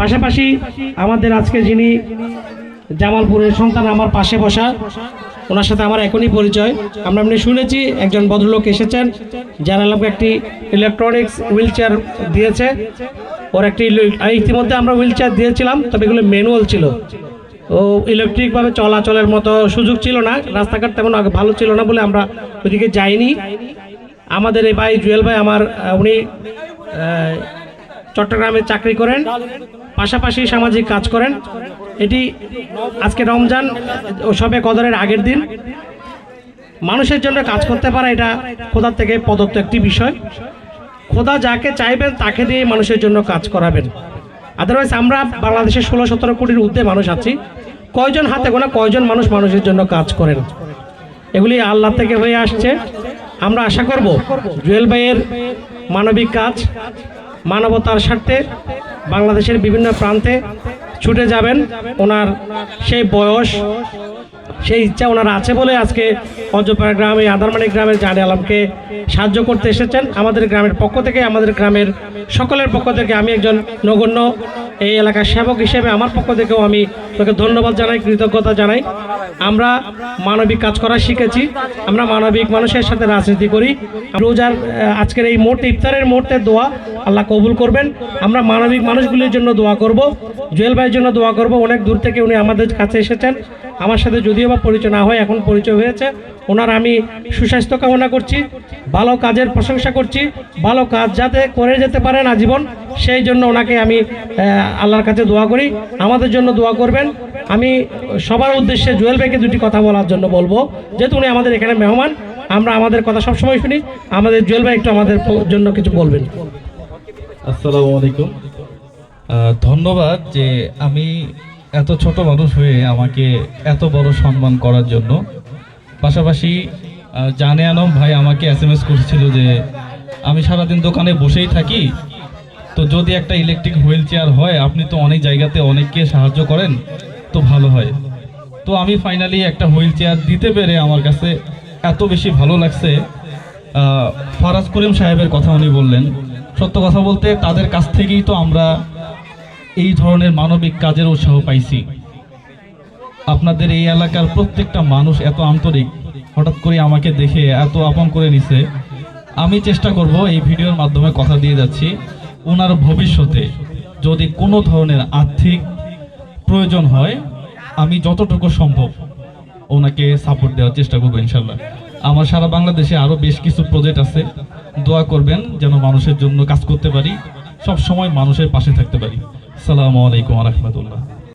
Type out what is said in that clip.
পাশাপাশি আমাদের আজকে যিনি জামালপুরের সন্তান, আমার পাশে বসা, ওনার সাথে আমার এখনই পরিচয়। আমরা এমনি শুনেছি একজন ভদ্রলোক এসেছেন আমাকে একটি ইলেকট্রনিক্স হুইল চেয়ার দিয়েছে। ওর একটি ইতিমধ্যে আমরা হুইল চেয়ার দিয়েছিলাম, তবে এগুলো ম্যানুয়াল ছিল। ও ইলেকট্রিকভাবে চলাচলের মতো সুযোগ ছিল না, রাস্তাঘাট তেমন আগে ভালো ছিল না বলে আমরা ওইদিকে যাইনি। আমাদের এই ভাই জুয়েল ভাই, আমার উনি চট্টগ্রামে চাকরি করেন। পাশাপাশি সামাজিক কাজ করেন। এটি আজকে রমজান ও সবে কদরের আগের দিন। মানুষের জন্য কাজ করতে পারা এটা খোদার থেকে প্রদত্ত একটি বিষয়। খোদা যাকে চাইবেন, তাকে দিয়ে মানুষের জন্য কাজ করাবেন। আদারওয়াইজ আমরা বাংলাদেশের ষোলো সতেরো কোটির ঊর্ধ্বে মানুষ আছি। কয়জন হাতে গোনা, কয়জন মানুষ মানুষের জন্য কাজ করেন? এগুলি আল্লাহ থেকে হয়ে আসছে। আমরা আশা করব, জুয়েল ভাইয়ের মানবিক কাজ, মানবতার স্বার্থে বাংলাদেশের বিভিন্ন প্রান্তে ছুটে যাবেন। ওনার সেই বয়স, সেই ইচ্ছা ওনার আছে বলে আজকে অজপাড়া গ্রামে, আদারমানি গ্রামের জানে আলমকে সাহায্য করতে এসেছেন। আমাদের গ্রামের পক্ষ থেকে, আমাদের গ্রামের সকলের পক্ষ থেকে আমি একজন নগণ্য, এই এলাকার সেবক হিসেবে আমার পক্ষ থেকেও আমি তোকে ধন্যবাদ জানাই, কৃতজ্ঞতা জানাই। আমরা মানবিক কাজ করা শিখেছি, আমরা মানবিক মানুষের সাথে রাজনীতি করি। রোজার আজকের এই মুহূর্তে, ইফতারের মুহূর্তে দোয়া আল্লাহ কবুল করবেন। আমরা মানবিক মানুষগুলির জন্য দোয়া করব। জুয়েল ভাইয়ের জন্য দোয়া করব। অনেক দূর থেকে উনি আমাদের কাছে এসেছেন। আমার সাথে যদিও বা পরিচয় না হয়, এখন পরিচয় হয়েছে। ওনার আমি সুস্বাস্থ্য কামনা করছি, ভালো কাজের প্রশংসা করছি, ভালো কাজ যাতে করে যেতে পারেন আজীবন, সেই জন্য ওনাকে আমি আল্লাহর কাছে দোয়া করি। আমাদের জন্য দোয়া করবেন। আমি সবার উদ্দেশ্যে জুয়েল ভাইকে দুটি কথা বলার জন্য বলব। যেহেতু উনি আমাদের এখানে মেহমান, আমরা আমাদের কথা সবসময় শুনি। আমাদের জুয়েল ভাই একটু আমাদের জন্য কিছু বলবেন। আসসালামু আলাইকুম। ধন্যবাদ যে আমি এত ছোট মানুষ হয়ে আমাকে এত বড় সম্মান করার জন্য। পাশাপাশি জানে আলম ভাই আমাকে এস এম এস করেছিল যে, আমি সারাদিন দোকানে বসেই থাকি, তো যদি একটা ইলেকট্রিক হুইল চেয়ার হয়, আপনি তো অনেক জায়গাতে অনেককে সাহায্য করেন, তো ভালো হয়। তো আমি ফাইনালি একটা হুইল চেয়ার দিতে পেরে আমার কাছে এত বেশি ভালো লাগছে। ফারাজ করিম সাহেবের কথা উনি বললেন সত্য কথা বলতে তাদের কাছ থেকেই তো আমরা এই ধরনের মানবিক কাজের উৎসাহ পাইছি। আপনাদের এই এলাকার প্রত্যেকটা মানুষ এত আন্তরিক, হঠাৎ করে আমাকে দেখে এত আপন করে নিছে। আমি চেষ্টা করব এই ভিডিওর মাধ্যমে কথা দিয়ে যাচ্ছি। ওনার ভবিষ্যতে যদি কোনো ধরনের আর্থিক প্রয়োজন হয়, আমি যতটুকু সম্ভব ওনাকে সাপোর্ট দেওয়ার চেষ্টা করব ইনশাল্লাহ আমার সারা বাংলাদেশে আরও বেশ কিছু প্রজেক্ট আছে। দোয়া করবেন যেন মানুষের জন্য কাজ করতে পারি। সব সময় মানুষের পাশে থাকতে পারি। সালামু আলাইকুম রহমতুল্লাহ।